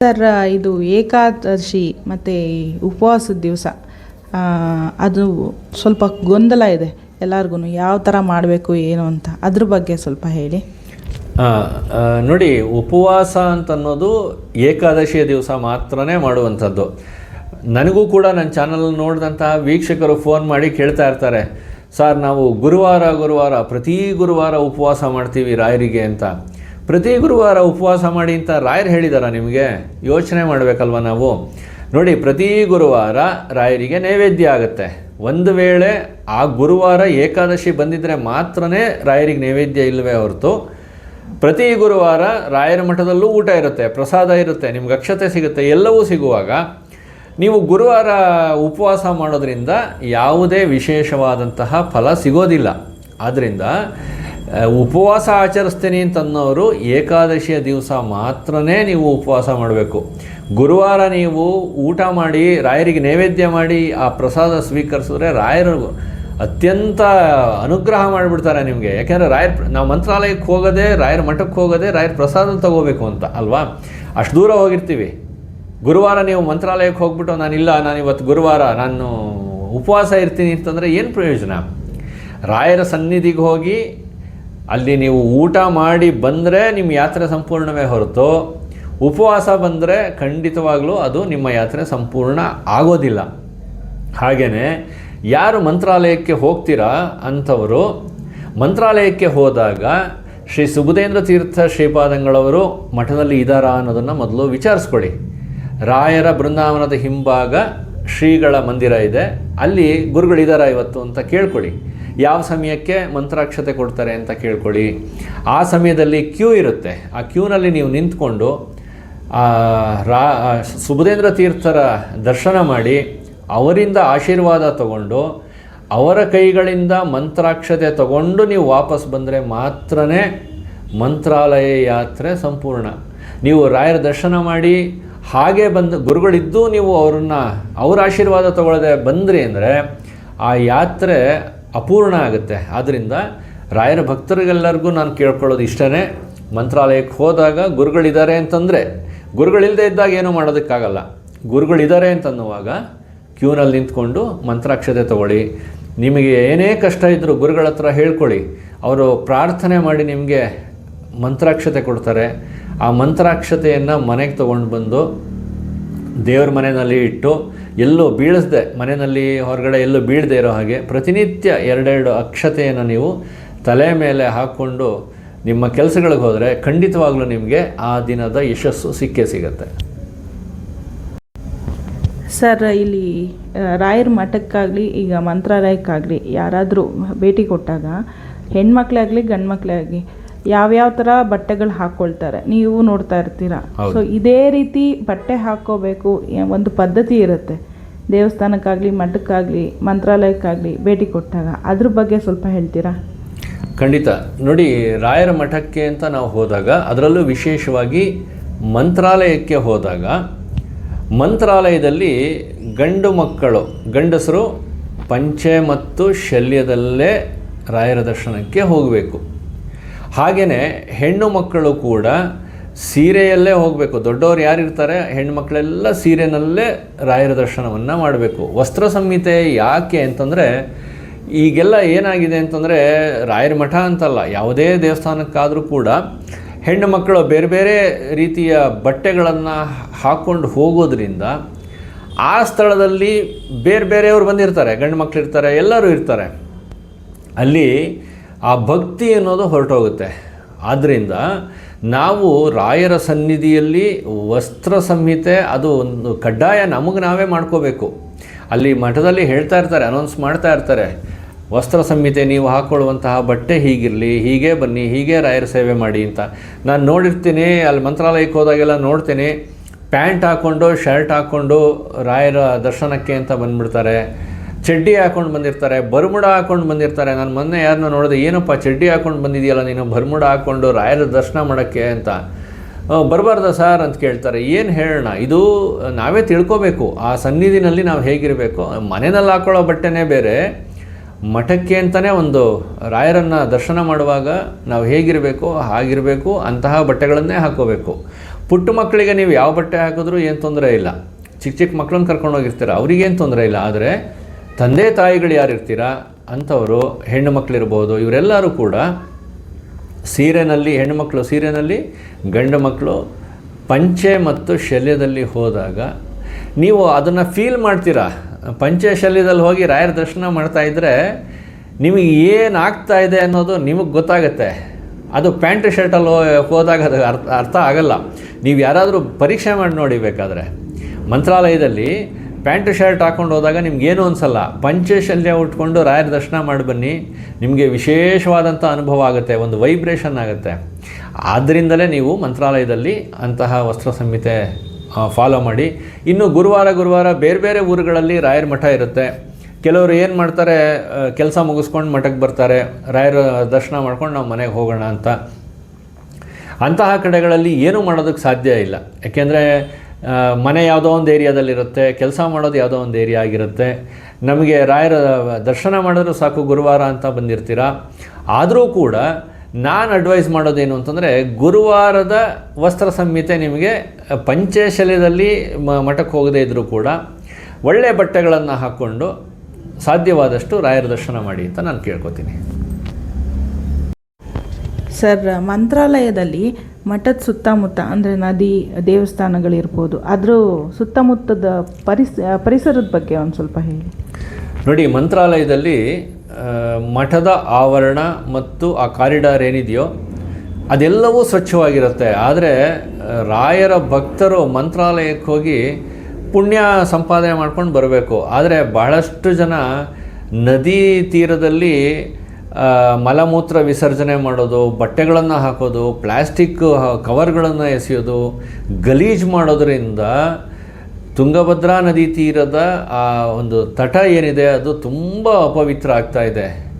Sir, ಇದು ಏಕಾದಶಿ ಮತ್ತು ಉಪವಾಸದ ದಿವಸ. ಅದು ಸ್ವಲ್ಪ ಗೊಂದಲ ಇದೆ. ಎಲ್ಲರಿಗೂ ಯಾವ ಥರ ಮಾಡಬೇಕು, ಏನು ಅಂತ. ಅದ್ರ ಬಗ್ಗೆ ಸ್ವಲ್ಪ ಹೇಳಿ. ನೋಡಿ, ಉಪವಾಸ ಅಂತನ್ನೋದು ಏಕಾದಶಿಯ ದಿವಸ ಮಾತ್ರನೇ ಮಾಡುವಂಥದ್ದು. ನನಗೂ ಕೂಡ ನನ್ನ ಚಾನಲ್ ನೋಡಿದಂತಹ ವೀಕ್ಷಕರು ಫೋನ್ ಮಾಡಿ ಕೇಳ್ತಾ ಇರ್ತಾರೆ, ಸರ್, ನಾವು ಗುರುವಾರ ಗುರುವಾರ, ಪ್ರತಿ ಗುರುವಾರ ಉಪವಾಸ ಮಾಡ್ತೀವಿ ರಾಯರಿಗೆ ಅಂತ. ಪ್ರತಿ ಗುರುವಾರ ಉಪವಾಸ ಮಾಡಿ ಅಂತ ರಾಯರು ಹೇಳಿದಾರ ನಿಮಗೆ? ಯೋಚನೆ ಮಾಡಬೇಕಲ್ವ ನಾವು? ನೋಡಿ, ಪ್ರತಿ ಗುರುವಾರ ರಾಯರಿಗೆ ನೈವೇದ್ಯ ಆಗುತ್ತೆ. ಒಂದು ವೇಳೆ ಆ ಗುರುವಾರ ಏಕಾದಶಿ ಬಂದಿದ್ದರೆ ಮಾತ್ರನೇ ರಾಯರಿಗೆ ನೈವೇದ್ಯ ಇಲ್ಲವೇ ಹೊರತು, ಪ್ರತಿ ಗುರುವಾರ ರಾಯರ ಮಠದಲ್ಲೂ ಊಟ ಇರುತ್ತೆ, ಪ್ರಸಾದ ಇರುತ್ತೆ, ನಿಮ್ಗೆ ಅಕ್ಷತೆ ಸಿಗುತ್ತೆ, ಎಲ್ಲವೂ ಸಿಗುವಾಗ ನೀವು ಗುರುವಾರ ಉಪವಾಸ ಮಾಡೋದ್ರಿಂದ ಯಾವುದೇ ವಿಶೇಷವಾದಂತಹ ಫಲ ಸಿಗೋದಿಲ್ಲ. ಆದ್ದರಿಂದ ಉಪವಾಸ ಆಚರಿಸ್ತೀನಿ ಅಂತನ್ನೋರು ಏಕಾದಶಿಯ ದಿವಸ ಮಾತ್ರನೇ ನೀವು ಉಪವಾಸ ಮಾಡಬೇಕು. ಗುರುವಾರ ನೀವು ಊಟ ಮಾಡಿ, ರಾಯರಿಗೆ ನೈವೇದ್ಯ ಮಾಡಿ, ಆ ಪ್ರಸಾದ ಸ್ವೀಕರಿಸಿದ್ರೆ ರಾಯರು ಅತ್ಯಂತ ಅನುಗ್ರಹ ಮಾಡಿಬಿಡ್ತಾರೆ ನಿಮಗೆ. ಯಾಕೆಂದರೆ ರಾಯರ್ ನಾವು ಮಂತ್ರಾಲಯಕ್ಕೆ ಹೋಗೋದೇ, ರಾಯರ ಮಠಕ್ಕೆ ಹೋಗೋದೇ ರಾಯರ ಪ್ರಸಾದ ತಗೋಬೇಕು ಅಂತ, ಅಲ್ವಾ? ಅಷ್ಟು ದೂರ ಹೋಗಿರ್ತೀವಿ. ಗುರುವಾರ ನೀವು ಮಂತ್ರಾಲಯಕ್ಕೆ ಹೋಗ್ಬಿಟ್ಟು, ನಾನಿಲ್ಲ ನಾನು ಇವತ್ತು ಗುರುವಾರ, ನಾನು ಉಪವಾಸ ಇರ್ತೀನಿ ಅಂತಂದರೆ ಏನು ಪ್ರಯೋಜನ? ರಾಯರ ಸನ್ನಿಧಿಗೆ ಹೋಗಿ ಅಲ್ಲಿ ನೀವು ಊಟ ಮಾಡಿ ಬಂದರೆ ನಿಮ್ಮ ಯಾತ್ರೆ ಸಂಪೂರ್ಣವೇ ಹೊರತು, ಉಪವಾಸ ಬಂದರೆ ಖಂಡಿತವಾಗ್ಲೂ ಅದು ನಿಮ್ಮ ಯಾತ್ರೆ ಸಂಪೂರ್ಣ ಆಗೋದಿಲ್ಲ. ಹಾಗೆಯೇ ಯಾರು ಮಂತ್ರಾಲಯಕ್ಕೆ ಹೋಗ್ತೀರಾ ಅಂಥವರು ಮಂತ್ರಾಲಯಕ್ಕೆ ಹೋದಾಗ ಶ್ರೀ ಸುಬುಧೇಂದ್ರ ತೀರ್ಥ ಶ್ರೀಪಾದಂಗಳವರು ಮಠದಲ್ಲಿ ಇದ್ದಾರಾ ಅನ್ನೋದನ್ನು ಮೊದಲು ವಿಚಾರಿಸ್ಕೊಳ್ಳಿ. ರಾಯರ ಬೃಂದಾವನದ ಹಿಂಭಾಗ ಶ್ರೀಗಳ ಮಂದಿರ ಇದೆ, ಅಲ್ಲಿ ಗುರುಗಳಿದ್ದಾರಾ ಇವತ್ತು ಅಂತ ಕೇಳ್ಕೊಳ್ಳಿ. ಯಾವ ಸಮಯಕ್ಕೆ ಮಂತ್ರಾಕ್ಷತೆ ಕೊಡ್ತಾರೆ ಅಂತ ಕೇಳ್ಕೊಳ್ಳಿ. ಆ ಸಮಯದಲ್ಲಿ ಕ್ಯೂ ಇರುತ್ತೆ. ಆ ಕ್ಯೂನಲ್ಲಿ ನೀವು ನಿಂತ್ಕೊಂಡು ರಾ ಸುಬುಧೇಂದ್ರ ತೀರ್ಥರ ದರ್ಶನ ಮಾಡಿ, ಅವರಿಂದ ಆಶೀರ್ವಾದ ತಗೊಂಡು, ಅವರ ಕೈಗಳಿಂದ ಮಂತ್ರಾಕ್ಷತೆ ತಗೊಂಡು ನೀವು ವಾಪಸ್ ಬಂದರೆ ಮಾತ್ರನೇ ಮಂತ್ರಾಲಯ ಯಾತ್ರೆ ಸಂಪೂರ್ಣ. ನೀವು ರಾಯರ ದರ್ಶನ ಮಾಡಿ, ಹಾಗೆ ಬಂದು ಗುರುಗಳಿದ್ದು ನೀವು ಅವ್ರನ್ನ, ಅವ್ರ ಆಶೀರ್ವಾದ ತಗೊಳ್ಳದೆ ಬಂದ್ರಿ ಅಂದರೆ, ಆ ಯಾತ್ರೆ ಅಪೂರ್ಣ ಆಗುತ್ತೆ. ಆದ್ದರಿಂದ ರಾಯರ ಭಕ್ತರಿಗೆಲ್ಲರಿಗೂ ನಾನು ಕೇಳ್ಕೊಳ್ಳೋದು ಇಷ್ಟನೇ. ಮಂತ್ರಾಲಯಕ್ಕೆ ಹೋದಾಗ ಗುರುಗಳಿದ್ದಾರೆ ಅಂತಂದರೆ, ಗುರುಗಳಿಲ್ಲದೆ ಇದ್ದಾಗ ಏನೂ ಮಾಡೋದಕ್ಕಾಗಲ್ಲ. ಗುರುಗಳಿದ್ದಾರೆ ಅಂತನ್ನುವಾಗ ಕ್ಯೂನಲ್ಲಿ ನಿಂತ್ಕೊಂಡು ಮಂತ್ರಾಕ್ಷತೆ ತಗೊಳ್ಳಿ. ನಿಮಗೆ ಏನೇ ಕಷ್ಟ ಇದ್ದರೂ ಗುರುಗಳ ಹತ್ರ ಹೇಳ್ಕೊಳ್ಳಿ. ಅವರು ಪ್ರಾರ್ಥನೆ ಮಾಡಿ ನಿಮಗೆ ಮಂತ್ರಾಕ್ಷತೆ ಕೊಡ್ತಾರೆ. ಆ ಮಂತ್ರಾಕ್ಷತೆಯನ್ನು ಮನೆಗೆ ತೊಗೊಂಡು ಬಂದು ದೇವ್ರ ಮನೆಯಲ್ಲಿ ಇಟ್ಟು ಎಲ್ಲೂ ಬೀಳಿಸ್ದೆ, ಮನೆಯಲ್ಲಿ ಹೊರಗಡೆ ಎಲ್ಲೋ ಬೀಳದೆ ಇರೋ ಹಾಗೆ ಪ್ರತಿನಿತ್ಯ ಎರಡೆರಡು ಅಕ್ಷತೆಯನ್ನು ನೀವು ತಲೆ ಮೇಲೆ ಹಾಕ್ಕೊಂಡು ನಿಮ್ಮ ಕೆಲಸಗಳಿಗೆ ಹೋದರೆ ಖಂಡಿತವಾಗ್ಲೂ ನಿಮಗೆ ಆ ದಿನದ ಯಶಸ್ಸು ಸಿಕ್ಕೇ ಸಿಗುತ್ತೆ. ಸರ್, ಇಲ್ಲಿ ರಾಯರ ಮಠಕ್ಕಾಗಲಿ, ಈಗ ಮಂತ್ರಾಲಯಕ್ಕಾಗಲಿ ಯಾರಾದರೂ ಭೇಟಿ ಕೊಟ್ಟಾಗ ಹೆಣ್ಮಕ್ಳಾಗಲಿ ಗಂಡು ಮಕ್ಕಳಾಗಲಿ ಯಾವ್ಯಾವ ಥರ ಬಟ್ಟೆಗಳು ಹಾಕ್ಕೊಳ್ತಾರೆ ನೀವು ನೋಡ್ತಾ ಇರ್ತೀರಾ. ಹೌದು. ಸೊ ಇದೇ ರೀತಿ ಬಟ್ಟೆ ಹಾಕ್ಕೋಬೇಕು ಒಂದು ಪದ್ಧತಿ ಇರುತ್ತೆ. ದೇವಸ್ಥಾನಕ್ಕಾಗಲಿ ಮಠಕ್ಕಾಗಲಿ ಮಂತ್ರಾಲಯಕ್ಕಾಗಲಿ ಭೇಟಿ ಕೊಟ್ಟಾಗ ಅದ್ರ ಬಗ್ಗೆ ಸ್ವಲ್ಪ ಹೇಳ್ತೀರಾ? ಖಂಡಿತ. ನೋಡಿ ರಾಯರ ಮಠಕ್ಕೆ ಅಂತ ನಾವು ಹೋದಾಗ ಅದರಲ್ಲೂ ವಿಶೇಷವಾಗಿ ಮಂತ್ರಾಲಯಕ್ಕೆ ಹೋದಾಗ ಮಂತ್ರಾಲಯದಲ್ಲಿ ಗಂಡು ಮಕ್ಕಳು ಗಂಡಸರು ಪಂಚೆ ಮತ್ತು ಶಲ್ಯದಲ್ಲೇ ರಾಯರ ದರ್ಶನಕ್ಕೆ ಹೋಗಬೇಕು. ಹಾಗೆಯೇ ಹೆಣ್ಣು ಮಕ್ಕಳು ಕೂಡ ಸೀರೆಯಲ್ಲೇ ಹೋಗಬೇಕು. ದೊಡ್ಡವರು ಯಾರಿರ್ತಾರೆ ಹೆಣ್ಣು ಮಕ್ಕಳೆಲ್ಲ ಸೀರೆನಲ್ಲೇ ರಾಯರ ದರ್ಶನವನ್ನು ಮಾಡಬೇಕು. ವಸ್ತ್ರ ಸಂಹಿತೆ ಯಾಕೆ ಅಂತಂದರೆ, ಈಗೆಲ್ಲ ಏನಾಗಿದೆ ಅಂತಂದರೆ, ರಾಯರ ಮಠ ಅಂತಲ್ಲ, ಯಾವುದೇ ದೇವಸ್ಥಾನಕ್ಕಾದರೂ ಕೂಡ ಹೆಣ್ಣು ಮಕ್ಕಳು ಬೇರೆ ಬೇರೆ ರೀತಿಯ ಬಟ್ಟೆಗಳನ್ನು ಹಾಕ್ಕೊಂಡು ಹೋಗೋದ್ರಿಂದ ಆ ಸ್ಥಳದಲ್ಲಿ ಬೇರೆ ಬೇರೆಯವರು ಬಂದಿರ್ತಾರೆ. ಗಂಡು ಮಕ್ಕಳು ಇರ್ತಾರೆ, ಎಲ್ಲರೂ ಇರ್ತಾರೆ. ಅಲ್ಲಿ ಆ ಭಕ್ತಿ ಅನ್ನೋದು ಹೊರಟೋಗುತ್ತೆ. ಆದ್ದರಿಂದ ನಾವು ರಾಯರ ಸನ್ನಿಧಿಯಲ್ಲಿ ವಸ್ತ್ರ ಸಂಹಿತೆ, ಅದು ಒಂದು ಕಡ್ಡಾಯ ನಮಗೆ ನಾವೇ ಮಾಡ್ಕೋಬೇಕು. ಅಲ್ಲಿ ಮಠದಲ್ಲಿ ಹೇಳ್ತಾ ಇರ್ತಾರೆ ಅನೌನ್ಸ್ ಮಾಡ್ತಾ ಇರ್ತಾರೆ, ವಸ್ತ್ರ ಸಂಹಿತೆ ನೀವು ಹಾಕ್ಕೊಳ್ಳುವಂತಹ ಬಟ್ಟೆ ಹೀಗಿರಲಿ, ಹೀಗೆ ಬನ್ನಿ, ಹೀಗೆ ರಾಯರ ಸೇವೆ ಮಾಡಿ ಅಂತ. ನಾನು ನೋಡಿರ್ತೀನಿ, ಅಲ್ಲಿ ಮಂತ್ರಾಲಯಕ್ಕೆ ಹೋದಾಗೆಲ್ಲ ನೋಡ್ತೀನಿ, ಪ್ಯಾಂಟ್ ಹಾಕ್ಕೊಂಡು ಶರ್ಟ್ ಹಾಕ್ಕೊಂಡು ರಾಯರ ದರ್ಶನಕ್ಕೆ ಅಂತ ಬಂದ್ಬಿಡ್ತಾರೆ. ಚಡ್ಡಿ ಹಾಕೊಂಡು ಬಂದಿರ್ತಾರೆ, ಬರ್ಮುಡ ಹಾಕೊಂಡು ಬಂದಿರ್ತಾರೆ. ನಾನು ಮೊನ್ನೆ ಯಾರನ್ನ ನೋಡಿದೆ, ಏನಪ್ಪ ಚಡ್ಡಿ ಹಾಕೊಂಡು ಬಂದಿದೆಯಲ್ಲ ನೀನು ಬರ್ಮುಡ ಹಾಕ್ಕೊಂಡು ರಾಯರ ದರ್ಶನ ಮಾಡೋಕ್ಕೆ ಅಂತ. ಬರಬಾರ್ದ ಸರ್ ಅಂತ ಕೇಳ್ತಾರೆ. ಏನು ಹೇಳೋಣ? ಇದು ನಾವೇ ತಿಳ್ಕೋಬೇಕು. ಆ ಸನ್ನಿಧಿನಲ್ಲಿ ನಾವು ಹೇಗಿರಬೇಕು? ಮನೆಯಲ್ಲಿ ಹಾಕೊಳ್ಳೋ ಬಟ್ಟೆನೇ ಬೇರೆ. ಮಠಕ್ಕೆ ಅಂತಲೇ ಒಂದು ರಾಯರನ್ನು ದರ್ಶನ ಮಾಡುವಾಗ ನಾವು ಹೇಗಿರಬೇಕು, ಹಾಗಿರಬೇಕು, ಅಂತಹ ಬಟ್ಟೆಗಳನ್ನೇ ಹಾಕೋಬೇಕು. ಪುಟ್ಟ ಮಕ್ಕಳಿಗೆ ನೀವು ಯಾವ ಬಟ್ಟೆ ಹಾಕಿದ್ರೂ ಏನು ತೊಂದರೆ ಇಲ್ಲ. ಚಿಕ್ಕ ಚಿಕ್ಕ ಮಕ್ಕಳನ್ನ ಕರ್ಕೊಂಡು ಹೋಗಿರ್ತೀರ. ಅವ್ರಿಗೇನು ತೊಂದರೆ ಇಲ್ಲ. ಆದರೆ ತಂದೆ ತಾಯಿಗಳು ಯಾರು ಇರ್ತೀರ ಅಂಥವರು ಹೆಣ್ಣು ಮಕ್ಕಳಿರ್ಬೋದು ಇವರೆಲ್ಲರೂ ಕೂಡ ಸೀರೆನಲ್ಲಿ ಹೆಣ್ಣುಮಕ್ಕಳು ಸೀರೆನಲ್ಲಿ, ಗಂಡು ಮಕ್ಕಳು ಪಂಚೆ ಮತ್ತು ಶಲ್ಯದಲ್ಲಿ ಹೋದಾಗ ನೀವು ಅದನ್ನು ಫೀಲ್ ಮಾಡ್ತೀರಾ? ಪಂಚೆ ಶಲ್ಯದಲ್ಲಿ ಹೋಗಿ ರಾಯರ ದರ್ಶನ ಮಾಡ್ತಾ ಇದ್ದರೆ ನಿಮಗೆ ಏನು ಆಗ್ತಾ ಇದೆ ಅನ್ನೋದು ನಿಮಗೆ ಗೊತ್ತಾಗುತ್ತೆ. ಅದು ಪ್ಯಾಂಟ್ ಶರ್ಟಲ್ಲಿ ಹೋದಾಗ ಅದು ಅರ್ಥ ಅರ್ಥ ಆಗಲ್ಲ. ನೀವು ಯಾರಾದರೂ ಪರೀಕ್ಷೆ ಮಾಡಿ ನೋಡಿ ಬೇಕಾದರೆ. ಮಂತ್ರಾಲಯದಲ್ಲಿ ಪ್ಯಾಂಟ್ ಶರ್ಟ್ ಹಾಕ್ಕೊಂಡು ಹೋದಾಗ ನಿಮ್ಗೇನು ಅನಿಸಲ್ಲ? ಪಂಚಶಲ್ಯ ಉಟ್ಕೊಂಡು ರಾಯರ ದರ್ಶನ ಮಾಡಿ ಬನ್ನಿ. ನಿಮಗೆ ವಿಶೇಷವಾದಂಥ ಅನುಭವ ಆಗುತ್ತೆ, ಒಂದು ವೈಬ್ರೇಷನ್ ಆಗುತ್ತೆ. ಆದ್ದರಿಂದಲೇ ನೀವು ಮಂತ್ರಾಲಯದಲ್ಲಿ ಅಂತಹ ವಸ್ತ್ರ ಸಂಹಿತೆ ಫಾಲೋ ಮಾಡಿ. ಇನ್ನು ಗುರುವಾರ ಗುರುವಾರ ಬೇರೆ ಬೇರೆ ಊರುಗಳಲ್ಲಿ ರಾಯರ ಮಠ ಇರುತ್ತೆ. ಕೆಲವರು ಏನು ಮಾಡ್ತಾರೆ ಕೆಲಸ ಮುಗಿಸ್ಕೊಂಡು ಮಠಕ್ಕೆ ಬರ್ತಾರೆ. ರಾಯರ ದರ್ಶನ ಮಾಡ್ಕೊಂಡು ನಾವು ಮನೆಗೆ ಹೋಗೋಣ ಅಂತ. ಅಂತಹ ಕಡೆಗಳಲ್ಲಿ ಏನೂ ಮಾಡೋದಕ್ಕೆ ಸಾಧ್ಯ ಇಲ್ಲ. ಯಾಕೆಂದರೆ ಮನೆ ಯಾವುದೋ ಒಂದು ಏರಿಯಾದಲ್ಲಿರುತ್ತೆ, ಕೆಲಸ ಮಾಡೋದು ಯಾವುದೋ ಒಂದು ಏರಿಯಾ ಆಗಿರುತ್ತೆ ನಮಗೆ ರಾಯರ ದರ್ಶನ ಮಾಡಿದ್ರೂ ಸಾಕು ಗುರುವಾರ ಅಂತ ಬಂದಿರ್ತೀರ? ಆದರೂ ಕೂಡ ನಾನು ಅಡ್ವೈಸ್ ಮಾಡೋದೇನು ಅಂತಂದರೆ, ಗುರುವಾರದ ವಸ್ತ್ರ ಸಂಹಿತೆ ನಿಮಗೆ ಪಂಚೇಶಲ್ಯದಲ್ಲಿ ಮಠಕ್ಕೆ ಹೋಗದೇ ಇದ್ದರೂ ಕೂಡ ಒಳ್ಳೆಯ ಬಟ್ಟೆಗಳನ್ನು ಹಾಕ್ಕೊಂಡು ಸಾಧ್ಯವಾದಷ್ಟು ರಾಯರ ದರ್ಶನ ಮಾಡಿ ಅಂತ ನಾನು ಕೇಳ್ಕೊತೀನಿ. ಸರ್, ಮಂತ್ರಾಲಯದಲ್ಲಿ ಮಠದ ಸುತ್ತಮುತ್ತ ಅಂದರೆ ನದಿ, ದೇವಸ್ಥಾನಗಳಿರ್ಬೋದು. ಅದ್ರ ಸುತ್ತಮುತ್ತದ ಪರಿಸ, ಪರಿಸರದ ಬಗ್ಗೆ ಒಂದು ಸ್ವಲ್ಪ ಹೇಳಿ. ನೋಡಿ, ಮಂತ್ರಾಲಯದಲ್ಲಿ ಮಠದ ಆವರಣ ಮತ್ತು ಆ ಕಾರಿಡಾರ್ ಏನಿದೆಯೋ, ಅದೆಲ್ಲವೂ ಸ್ವಚ್ಛವಾಗಿರುತ್ತೆ. ಆದರೆ ರಾಯರ ಭಕ್ತರು ಮಂತ್ರಾಲಯಕ್ಕೆ ಹೋಗಿ ಪುಣ್ಯ ಸಂಪಾದನೆ ಮಾಡ್ಕೊಂಡು ಬರಬೇಕು. ಆದರೆ, ಬಹಳಷ್ಟು ಜನ ನದಿ ತೀರದಲ್ಲಿ ಮಲಮೂತ್ರ ವಿಸರ್ಜನೆ ಮಾಡೋದು, ಬಟ್ಟೆಗಳನ್ನು ಹಾಕೋದು ಪ್ಲ್ಯಾಸ್ಟಿಕ್ ಕವರ್ಗಳನ್ನು ಎಸೆಯೋದು, ಗಲೀಜು ಮಾಡೋದರಿಂದ ತುಂಗಭದ್ರಾ ನದಿ ತೀರದ ಆ ಒಂದು ತಟ ಏನಿದೆ, ಅದು ತುಂಬ ಅಪವಿತ್ರ ಆಗ್ತಾ ಇದೆ.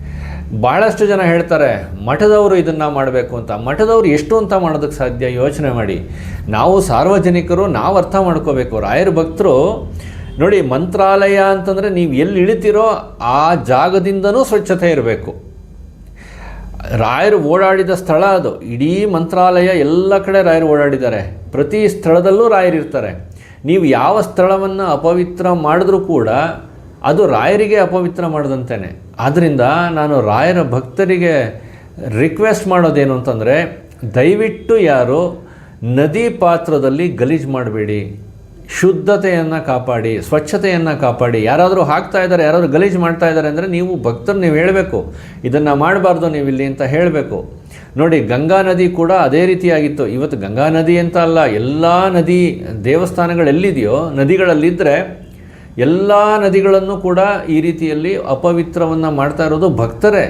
ಭಾಳಷ್ಟು ಜನ ಹೇಳ್ತಾರೆ, ಮಠದವರು ಇದನ್ನು ಮಾಡಬೇಕು ಅಂತ. ಮಠದವರು ಎಷ್ಟು ಅಂತ ಮಾಡೋದಕ್ಕೆ ಸಾಧ್ಯ? ಯೋಚನೆ ಮಾಡಿ. ನಾವು ಸಾರ್ವಜನಿಕರು, ನಾವು ಅರ್ಥ ಮಾಡ್ಕೋಬೇಕು. ರಾಯರ ಭಕ್ತರು, ನೋಡಿ, ಮಂತ್ರಾಲಯ ಅಂತಂದರೆ ನೀವು ಎಲ್ಲಿ ಇಳಿತೀರೋ ಆ ಜಾಗದಿಂದನೂ ಸ್ವಚ್ಛತೆ ಇರಬೇಕು. ರಾಯರು ಓಡಾಡಿದ ಸ್ಥಳ ಅದು. ಇಡೀ ಮಂತ್ರಾಲಯ ಎಲ್ಲ ಕಡೆ ರಾಯರು ಓಡಾಡಿದ್ದಾರೆ. ಪ್ರತಿ ಸ್ಥಳದಲ್ಲೂ ರಾಯರಿರ್ತಾರೆ ನೀವು ಯಾವ ಸ್ಥಳವನ್ನು ಅಪವಿತ್ರ ಮಾಡಿದ್ರೂ ಕೂಡ ಅದು ರಾಯರಿಗೆ ಅಪವಿತ್ರ ಮಾಡಿದಂತೆಯೇ ಆದ್ದರಿಂದ ನಾನು ರಾಯರ ಭಕ್ತರಿಗೆ ರಿಕ್ವೆಸ್ಟ್ ಮಾಡೋದೇನು ಅಂತಂದರೆ, ದಯವಿಟ್ಟು ಯಾರು ನದಿ ಪಾತ್ರದಲ್ಲಿ ಗಲೀಜು ಮಾಡಬೇಡಿ. ಶುದ್ಧತೆಯನ್ನು ಕಾಪಾಡಿ, ಸ್ವಚ್ಛತೆಯನ್ನು ಕಾಪಾಡಿ. ಯಾರಾದರೂ ಹಾಕ್ತಾ ಇದ್ದಾರೆ, ಯಾರಾದರೂ ಗಲೀಜು ಮಾಡ್ತಾ ಇದ್ದಾರೆ ಅಂದರೆ ನೀವು ಭಕ್ತರು, ನೀವು ಹೇಳಬೇಕು, ಇದನ್ನು ಮಾಡಬಾರ್ದು ನೀವು ಇಲ್ಲಿ ಅಂತ ಹೇಳಬೇಕು. ನೋಡಿ, ಗಂಗಾ ನದಿ ಕೂಡ ಅದೇ ರೀತಿಯಾಗಿತ್ತು. ಇವತ್ತು ಗಂಗಾ ನದಿ ಅಂತ ಅಲ್ಲ, ಎಲ್ಲ ನದಿ ದೇವಸ್ಥಾನಗಳು ಎಲ್ಲಿದೆಯೋ ನದಿಗಳಲ್ಲಿದ್ದರೆ ಎಲ್ಲ ನದಿಗಳನ್ನು ಕೂಡ ಈ ರೀತಿಯಲ್ಲಿ ಅಪವಿತ್ರವನ್ನು ಮಾಡ್ತಾ ಇರೋದು ಭಕ್ತರೇ.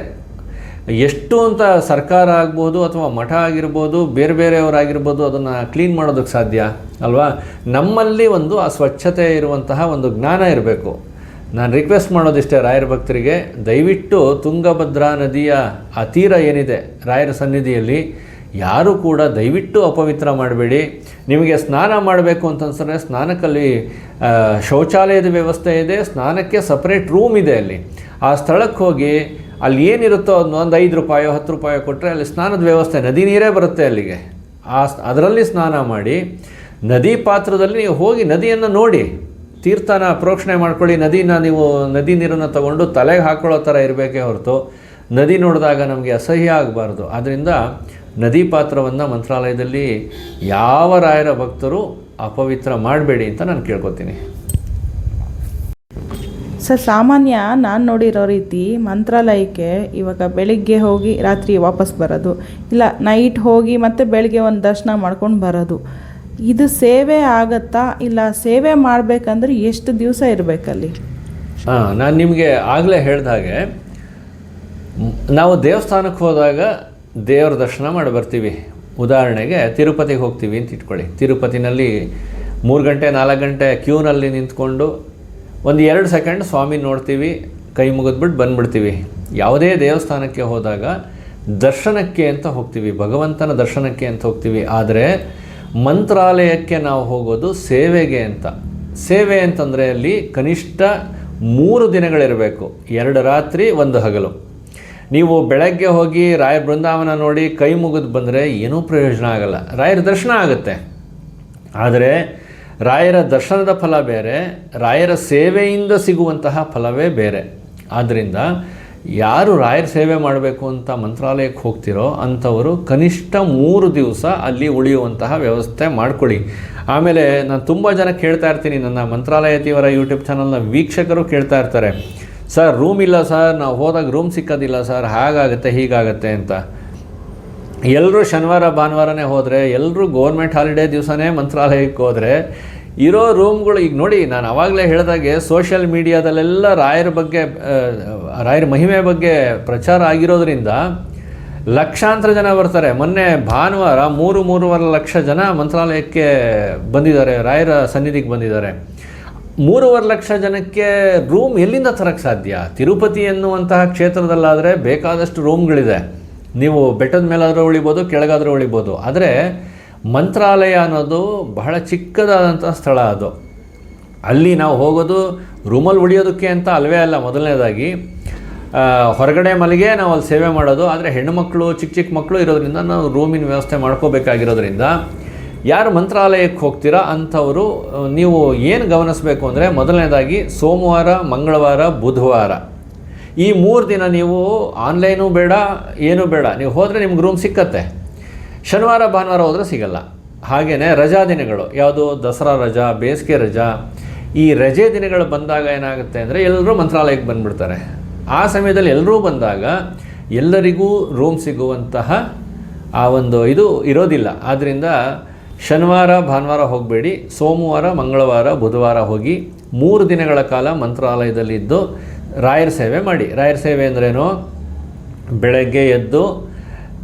ಎಷ್ಟು ಅಂತ ಸರ್ಕಾರ ಆಗ್ಬೋದು ಅಥವಾ ಮಠ ಆಗಿರ್ಬೋದು, ಬೇರೆ ಬೇರೆಯವರಾಗಿರ್ಬೋದು ಅದನ್ನು ಕ್ಲೀನ್ ಮಾಡೋದಕ್ಕೆ ಸಾಧ್ಯ ಅಲ್ವಾ? ನಮ್ಮಲ್ಲಿ ಒಂದು ಆ ಸ್ವಚ್ಛತೆ ಇರುವಂತಹ ಒಂದು ಜ್ಞಾನ ಇರಬೇಕು. ನಾನು ರಿಕ್ವೆಸ್ಟ್ ಮಾಡೋದಿಷ್ಟೇ ರಾಯರ ಭಕ್ತರಿಗೆ, ದಯವಿಟ್ಟು ತುಂಗಭದ್ರಾ ನದಿಯ ಆ ತೀರ ಏನಿದೆ ರಾಯರ ಸನ್ನಿಧಿಯಲ್ಲಿ, ಯಾರೂ ಕೂಡ ದಯವಿಟ್ಟು ಅಪವಿತ್ರ ಮಾಡಬೇಡಿ. ನಿಮಗೆ ಸ್ನಾನ ಮಾಡಬೇಕು ಅಂತಂದ್ರೆ ಸ್ನಾನಕ್ಕಲ್ಲಿ ಶೌಚಾಲಯದ ವ್ಯವಸ್ಥೆ ಇದೆ, ಸ್ನಾನಕ್ಕೆ ಸಪ್ರೇಟ್ ರೂಮ್ ಇದೆ ಅಲ್ಲಿ. ಆ ಸ್ಥಳಕ್ಕೆ ಹೋಗಿ ಅಲ್ಲಿ ಏನಿರುತ್ತೋ ಅದನ್ನ ಒಂದು ಐದು ರೂಪಾಯೋ, ಹತ್ತು ರೂಪಾಯೋ ಕೊಟ್ಟರೆ ಅಲ್ಲಿ ಸ್ನಾನದ ವ್ಯವಸ್ಥೆ, ನದಿ ನೀರೇ ಬರುತ್ತೆ ಅಲ್ಲಿಗೆ. ಆ ಅದರಲ್ಲಿ ಸ್ನಾನ ಮಾಡಿ, ನದಿ ಪಾತ್ರದಲ್ಲಿ ನೀವು ಹೋಗಿ ನದಿಯನ್ನು ನೋಡಿ, ತೀರ್ಥನ ಪ್ರೋಕ್ಷಣೆ ಮಾಡ್ಕೊಳ್ಳಿ, ನದಿನ ನೀವು, ನದಿ ನೀರನ್ನು ತಗೊಂಡು ತಲೆಗೆ ಹಾಕ್ಕೊಳ್ಳೋ ಥರ ಇರಬೇಕೇ ಹೊರತು, ನದಿ ನೋಡಿದಾಗ ನಮಗೆ ಅಸಹ್ಯ ಆಗಬಾರ್ದು. ಆದ್ದರಿಂದ ನದಿ ಪಾತ್ರವನ್ನು ಮಂತ್ರಾಲಯದಲ್ಲಿ ಯಾವ ರಾಯರ ಭಕ್ತರು ಅಪವಿತ್ರ ಮಾಡಬೇಡಿ ಅಂತ ನಾನು ಕೇಳ್ಕೊತೀನಿ. ಸರ್, ಸಾಮಾನ್ಯ ನಾನು ನೋಡಿರೋ ರೀತಿ ಮಂತ್ರಾಲಯಕ್ಕೆ ಇವಾಗ ಬೆಳಿಗ್ಗೆ ಹೋಗಿ ರಾತ್ರಿ ವಾಪಸ್ ಬರೋದು, ಇಲ್ಲ ನೈಟ್ ಹೋಗಿ ಮತ್ತೆ ಬೆಳಿಗ್ಗೆ ಒಂದು ದರ್ಶನ ಮಾಡ್ಕೊಂಡು ಬರೋದು. ಇದು ಸೇವೆ ಆಗತ್ತಾ, ಇಲ್ಲ ಸೇವೆ ಮಾಡಬೇಕಂದ್ರೆ ಎಷ್ಟು ದಿವಸ ಇರಬೇಕಲ್ಲಿ? ಹಾಂ, ನಾನು ನಿಮಗೆ ಆಗಲೇ ಹೇಳಿದ ಹಾಗೆ, ನಾವು ದೇವಸ್ಥಾನಕ್ಕೆ ಹೋದಾಗ ದೇವರ ದರ್ಶನ ಮಾಡಿ ಬರ್ತೀವಿ. ಉದಾಹರಣೆಗೆ ತಿರುಪತಿಗೆ ಹೋಗ್ತೀವಿ ಅಂತ ಇಟ್ಕೊಳ್ಳಿ. ತಿರುಪತಿನಲ್ಲಿ ಮೂರು ಗಂಟೆ, ನಾಲ್ಕು ಗಂಟೆ ಕ್ಯೂನಲ್ಲಿ ನಿಂತ್ಕೊಂಡು ಒಂದು ಎರಡು ಸೆಕೆಂಡ್ ಸ್ವಾಮಿ ನೋಡ್ತೀವಿ, ಕೈ ಮುಗಿದ್ಬಿಟ್ಟು ಬಂದ್ಬಿಡ್ತೀವಿ. ಯಾವುದೇ ದೇವಸ್ಥಾನಕ್ಕೆ ಹೋದಾಗ ದರ್ಶನಕ್ಕೆ ಅಂತ ಹೋಗ್ತೀವಿ, ಭಗವಂತನ ದರ್ಶನಕ್ಕೆ ಅಂತ ಹೋಗ್ತೀವಿ. ಆದರೆ ಮಂತ್ರಾಲಯಕ್ಕೆ ನಾವು ಹೋಗೋದು ಸೇವೆಗೆ ಅಂತ. ಸೇವೆ ಅಂತಂದರೆ ಅಲ್ಲಿ ಕನಿಷ್ಠ ಮೂರು ದಿನಗಳಿರಬೇಕು, ಎರಡು ರಾತ್ರಿ, ಒಂದು ಹಗಲು. ನೀವು ಬೆಳಗ್ಗೆ ಹೋಗಿ ರಾಯ ಬೃಂದಾವನ ನೋಡಿ ಕೈ ಮುಗಿದು ಬಂದರೆ ಏನೂ ಪ್ರಯೋಜನ ಆಗಲ್ಲ. ರಾಯರ ದರ್ಶನ ಆಗುತ್ತೆ. ಆದರೆ ರಾಯರ ದರ್ಶನದ ಫಲ ಬೇರೆ, ರಾಯರ ಸೇವೆಯಿಂದ ಸಿಗುವಂತಹ ಫಲವೇ ಬೇರೆ. ಆದ್ದರಿಂದ ಯಾರು ರಾಯರ ಸೇವೆ ಮಾಡಬೇಕು ಅಂತ ಮಂತ್ರಾಲಯಕ್ಕೆ ಹೋಗ್ತಿರೋ ಅಂಥವರು ಕನಿಷ್ಠ ಮೂರು ದಿವಸ ಅಲ್ಲಿ ಉಳಿಯುವಂತಹ ವ್ಯವಸ್ಥೆ ಮಾಡ್ಕೊಳ್ಳಿ. ಆಮೇಲೆ ನಾನು ತುಂಬ ಜನ ಕೇಳ್ತಾ ಇರ್ತೀನಿ, ನನ್ನ ಮಂತ್ರಾಲಯ ತೀವರ ಯೂಟ್ಯೂಬ್ ಚಾನಲ್ನ ವೀಕ್ಷಕರು ಕೇಳ್ತಾ ಇರ್ತಾರೆ. ಸರ್ ರೂಮ್ ಇಲ್ಲ ಸರ್, ನಾವು ಹೋದಾಗ ರೂಮ್ ಸಿಕ್ಕೋದಿಲ್ಲ ಸರ್, ಹಾಗಾಗುತ್ತೆ, ಹೀಗಾಗತ್ತೆ ಅಂತ. ಎಲ್ಲರೂ ಶನಿವಾರ, ಭಾನುವಾರನೇ ಹೋದರೆ ಎಲ್ಲರೂ ಗೌರ್ಮೆಂಟ್ ಹಾಲಿಡೇ ದಿವಸನೇ ಮಂತ್ರಾಲಯಕ್ಕೆ ಹೋದರೆ ಇರೋ ರೂಮ್ಗಳು ಈಗ ನೋಡಿ, ನಾನು ಅವಾಗಲೇ ಹೇಳಿದಾಗೆ ಸೋಷಿಯಲ್ ಮೀಡಿಯಾದಲ್ಲೆಲ್ಲ ರಾಯರ ಬಗ್ಗೆ ರಾಯರ ಮಹಿಮೆ ಬಗ್ಗೆ ಪ್ರಚಾರ ಆಗಿರೋದ್ರಿಂದ ಲಕ್ಷಾಂತರ ಜನ ಬರ್ತಾರೆ. ಮೊನ್ನೆ ಭಾನುವಾರ ಮೂರು, ಮೂರುವರೆ ಲಕ್ಷ ಜನ ಮಂತ್ರಾಲಯಕ್ಕೆ ಬಂದಿದ್ದಾರೆ, ರಾಯರ ಸನ್ನಿಧಿಗೆ ಬಂದಿದ್ದಾರೆ. ಮೂರುವರೆ ಲಕ್ಷ ಜನಕ್ಕೆ ರೂಮ್ ಎಲ್ಲಿಂದ ತರಕ್ಕೆ ಸಾಧ್ಯ? ತಿರುಪತಿ ಎನ್ನುವಂತಹ ಕ್ಷೇತ್ರದಲ್ಲಾದರೆ ಬೇಕಾದಷ್ಟು ರೂಮ್ಗಳಿದೆ ನೀವು ಬೆಟ್ಟದ ಮೇಲಾದರೂ ಉಳಿಬೋದು, ಕೆಳಗಾದರೂ ಉಳಿಬೋದು. ಆದರೆ ಮಂತ್ರಾಲಯ ಅನ್ನೋದು ಬಹಳ ಚಿಕ್ಕದಾದಂಥ ಸ್ಥಳ ಅದು. ಅಲ್ಲಿ ನಾವು ಹೋಗೋದು ರೂಮಲ್ಲಿ ಉಳಿಯೋದಕ್ಕೆ ಅಂತ ಅಲ್ವೇ ಅಲ್ಲ ಮೊದಲನೇದಾಗಿ. ಹೊರಗಡೆ ಮಲ್ಲಿಗೆ ನಾವು ಅಲ್ಲಿ ಸೇವೆ ಮಾಡೋದು, ಆದರೆ ಹೆಣ್ಣುಮಕ್ಕಳು ಚಿಕ್ಕ ಚಿಕ್ಕ ಮಕ್ಕಳು ಇರೋದ್ರಿಂದ ನಾವು ರೂಮಿನ ವ್ಯವಸ್ಥೆ ಮಾಡ್ಕೋಬೇಕಾಗಿರೋದ್ರಿಂದ ಯಾರು ಮಂತ್ರಾಲಯಕ್ಕೆ ಹೋಗ್ತೀರಾ ಅಂಥವರು, ನೀವು ಏನು ಗಮನಿಸಬೇಕು ಅಂದರೆ ಮೊದಲನೇದಾಗಿ ಸೋಮವಾರ, ಮಂಗಳವಾರ, ಬುಧವಾರ. ಈ ಮೂರು ದಿನ ನೀವು ಆನ್ಲೈನು ಬೇಡ, ಏನೂ ಬೇಡ. ನೀವು ಹೋದರೆ ನಿಮ್ಗೆ ರೂಮ್ ಸಿಕ್ಕತ್ತೆ. ಶನಿವಾರ, ಭಾನುವಾರ ಹೋದರೆ ಸಿಗಲ್ಲ. ಹಾಗೆಯೇ ರಜಾ ದಿನಗಳು, ಯಾವುದು? ದಸರಾ ರಜಾ, ಬೇಸಿಗೆ ರಜಾ. ಈ ರಜೆ ದಿನಗಳು ಬಂದಾಗ ಏನಾಗುತ್ತೆ ಅಂದರೆ ಎಲ್ಲರೂ ಮಂತ್ರಾಲಯಕ್ಕೆ ಬಂದುಬಿಡ್ತಾರೆ. ಆ ಸಮಯದಲ್ಲಿ ಎಲ್ಲರೂ ಬಂದಾಗ ಎಲ್ಲರಿಗೂ ರೂಮ್ ಸಿಗುವಂತಹ ಆ ಒಂದು ಇದು ಇರೋದಿಲ್ಲ. ಆದ್ದರಿಂದ ಶನಿವಾರ, ಭಾನುವಾರ ಹೋಗಬೇಡಿ. ಸೋಮವಾರ, ಮಂಗಳವಾರ, ಬುಧವಾರ ಹೋಗಿ ಮೂರು ದಿನಗಳ ಕಾಲ ಮಂತ್ರಾಲಯದಲ್ಲಿದ್ದು ರಾಯರ ಸೇವೆ ಮಾಡಿ. ರಾಯರ ಸೇವೆ ಅಂದ್ರೇನು? ಬೆಳಗ್ಗೆ ಎದ್ದು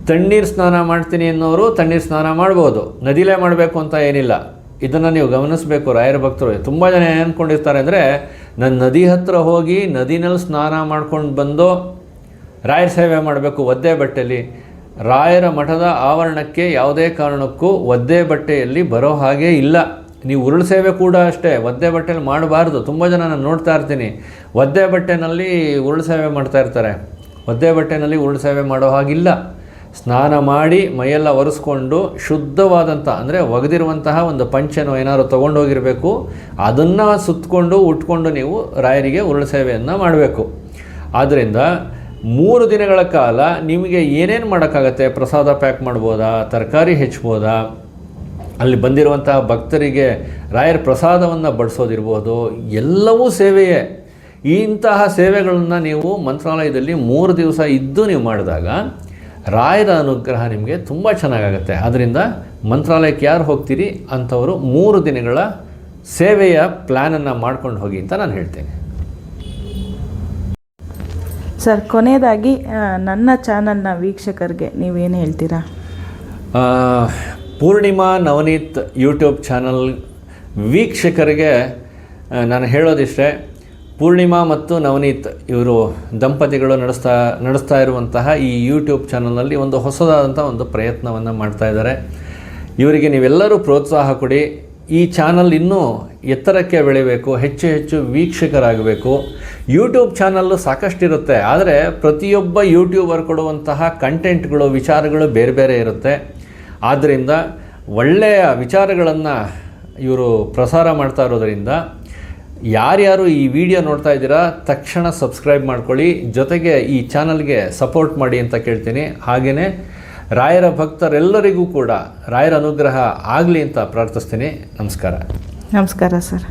ತಣ್ಣೀರು ಸ್ನಾನ ಮಾಡ್ತೀನಿ ಅನ್ನೋರು ತಣ್ಣೀರು ಸ್ನಾನ ಮಾಡ್ಬೋದು. ನದಿಲೇ ಮಾಡಬೇಕು ಅಂತ ಏನಿಲ್ಲ. ಇದನ್ನು ನೀವು ಗಮನಿಸಬೇಕು ರಾಯರ ಭಕ್ತರು. ತುಂಬ ಜನ ಏನು ಅಂದ್ಕೊಂಡಿರ್ತಾರೆ ಅಂದರೆ, ನಾನು ನದಿ ಹತ್ತಿರ ಹೋಗಿ ನದಿನಲ್ಲಿ ಸ್ನಾನ ಮಾಡ್ಕೊಂಡು ಬಂದು ರಾಯರ ಸೇವೆ ಮಾಡಬೇಕು ಒದ್ದೆ ಬಟ್ಟೆಯಲ್ಲಿ ರಾಯರ ಮಠದ ಆವರಣಕ್ಕೆ ಯಾವುದೇ ಕಾರಣಕ್ಕೂ ಒದ್ದೆ ಬಟ್ಟೆಯಲ್ಲಿ ಬರೋ ಹಾಗೆ ಇಲ್ಲ. ನೀವು ಉರುಳು ಸೇವೆ ಕೂಡ ಅಷ್ಟೇ, ಒದ್ದೆ ಬಟ್ಟೆಯಲ್ಲಿ ಮಾಡಬಾರ್ದು. ತುಂಬ ಜನ ನಾನು ನೋಡ್ತಾ ಇರ್ತೀನಿ. ಒದ್ದೆ ಬಟ್ಟೆನಲ್ಲಿ ಉರುಳು ಸೇವೆ ಮಾಡ್ತಾ ಇರ್ತಾರೆ. ಒದ್ದೆ ಬಟ್ಟೆನಲ್ಲಿ ಉರುಳು ಸೇವೆ ಮಾಡೋ ಹಾಗಿಲ್ಲ. ಸ್ನಾನ ಮಾಡಿ ಮೈಯೆಲ್ಲ ಒರೆಸ್ಕೊಂಡು ಶುದ್ಧವಾದಂಥ, ಅಂದರೆ ಒಗೆದಿರುವಂತಹ ಒಂದು ಪಂಚನ ಏನಾದ್ರು ತೊಗೊಂಡೋಗಿರಬೇಕು, ಅದನ್ನು ಸುತ್ತಕೊಂಡು ಉಟ್ಕೊಂಡು ನೀವು ರಾಯರಿಗೆ ಉರುಳು ಸೇವೆಯನ್ನು ಮಾಡಬೇಕು. ಆದ್ದರಿಂದ ಮೂರು ದಿನಗಳ ಕಾಲ ನಿಮಗೆ ಏನೇನು ಮಾಡೋಕ್ಕಾಗತ್ತೆ? ಪ್ರಸಾದ ಪ್ಯಾಕ್ ಮಾಡ್ಬೋದಾ? ತರಕಾರಿ ಹೆಚ್ಬೋದಾ ಅಲ್ಲಿ ಬಂದಿರುವಂತಹ ಭಕ್ತರಿಗೆ ರಾಯರ ಪ್ರಸಾದವನ್ನು ಬಡಿಸೋದಿರ್ಬೋದು, ಎಲ್ಲವೂ ಸೇವೆಯೇ. ಇಂತಹ ಸೇವೆಗಳನ್ನು ನೀವು ಮಂತ್ರಾಲಯದಲ್ಲಿ ಮೂರು ದಿವಸ ಇದ್ದು ನೀವು ಮಾಡಿದಾಗ ರಾಯರ ಅನುಗ್ರಹ ನಿಮಗೆ ತುಂಬ ಚೆನ್ನಾಗಾಗುತ್ತೆ. ಅದರಿಂದ ಮಂತ್ರಾಲಯಕ್ಕೆ ಯಾರು ಹೋಗ್ತೀರಿ ಅಂಥವರು ಮೂರು ದಿನಗಳ ಸೇವೆಯ ಪ್ಲ್ಯಾನನ್ನು ಮಾಡ್ಕೊಂಡು ಹೋಗಿ ಅಂತ ನಾನು ಹೇಳ್ತೇನೆ. ಸರ್ ಕೊನೆಯದಾಗಿ ನನ್ನ ಚಾನಲ್ನ ವೀಕ್ಷಕರಿಗೆ ನೀವೇನು ಹೇಳ್ತೀರಾ? ಪೂರ್ಣಿಮಾ ನವನೀತ್ ಯೂಟ್ಯೂಬ್ ಚಾನಲ್ ವೀಕ್ಷಕರಿಗೆ ನಾನು ಹೇಳೋದಿಷ್ಟೇ ಪೂರ್ಣಿಮಾ ಮತ್ತು ನವನೀತ್ ಇವರು ದಂಪತಿಗಳು ನಡೆಸ್ತಾ ನಡೆಸ್ತಾ ಇರುವಂತಹ ಈ ಯೂಟ್ಯೂಬ್ ಚಾನಲ್ನಲ್ಲಿ ಒಂದು ಹೊಸದಾದಂಥ ಒಂದು ಪ್ರಯತ್ನವನ್ನು ಮಾಡ್ತಾ ಇದ್ದಾರೆ. ಇವರಿಗೆ ನೀವೆಲ್ಲರೂ ಪ್ರೋತ್ಸಾಹ ಕೊಡಿ. ಈ ಚಾನಲ್ ಇನ್ನೂ ಎತ್ತರಕ್ಕೆ ಬೆಳಿಬೇಕು, ಹೆಚ್ಚು ಹೆಚ್ಚು ವೀಕ್ಷಕರಾಗಬೇಕು. ಯೂಟ್ಯೂಬ್ ಚಾನಲ್ಲು ಸಾಕಷ್ಟಿರುತ್ತೆ, ಆದರೆ ಪ್ರತಿಯೊಬ್ಬ ಯೂಟ್ಯೂಬರ್ ಕೊಡುವಂತಹ ಕಂಟೆಂಟ್ಗಳು ವಿಚಾರಗಳು ಬೇರೆ ಬೇರೆ ಇರುತ್ತೆ. ಆದ್ದರಿಂದ ಒಳ್ಳೆಯ ವಿಚಾರಗಳನ್ನು ಇವರು ಪ್ರಸಾರ ಮಾಡ್ತಾ ಇರೋದರಿಂದ ಯಾರ್ಯಾರು ಈ ವಿಡಿಯೋ ನೋಡ್ತಾ ಇದ್ದೀರಾ, ತಕ್ಷಣ ಸಬ್ಸ್ಕ್ರೈಬ್ ಮಾಡ್ಕೊಳ್ಳಿ. ಜೊತೆಗೆ ಈ ಚಾನಲ್ಗೆ ಸಪೋರ್ಟ್ ಮಾಡಿ ಅಂತ ಕೇಳ್ತೀನಿ. ಹಾಗೆಯೇ ರಾಯರ ಭಕ್ತರೆಲ್ಲರಿಗೂ ಕೂಡ ರಾಯರ ಅನುಗ್ರಹ ಆಗಲಿ ಅಂತ ಪ್ರಾರ್ಥಿಸ್ತೀನಿ. ನಮಸ್ಕಾರ. ನಮಸ್ಕಾರ ಸರ್.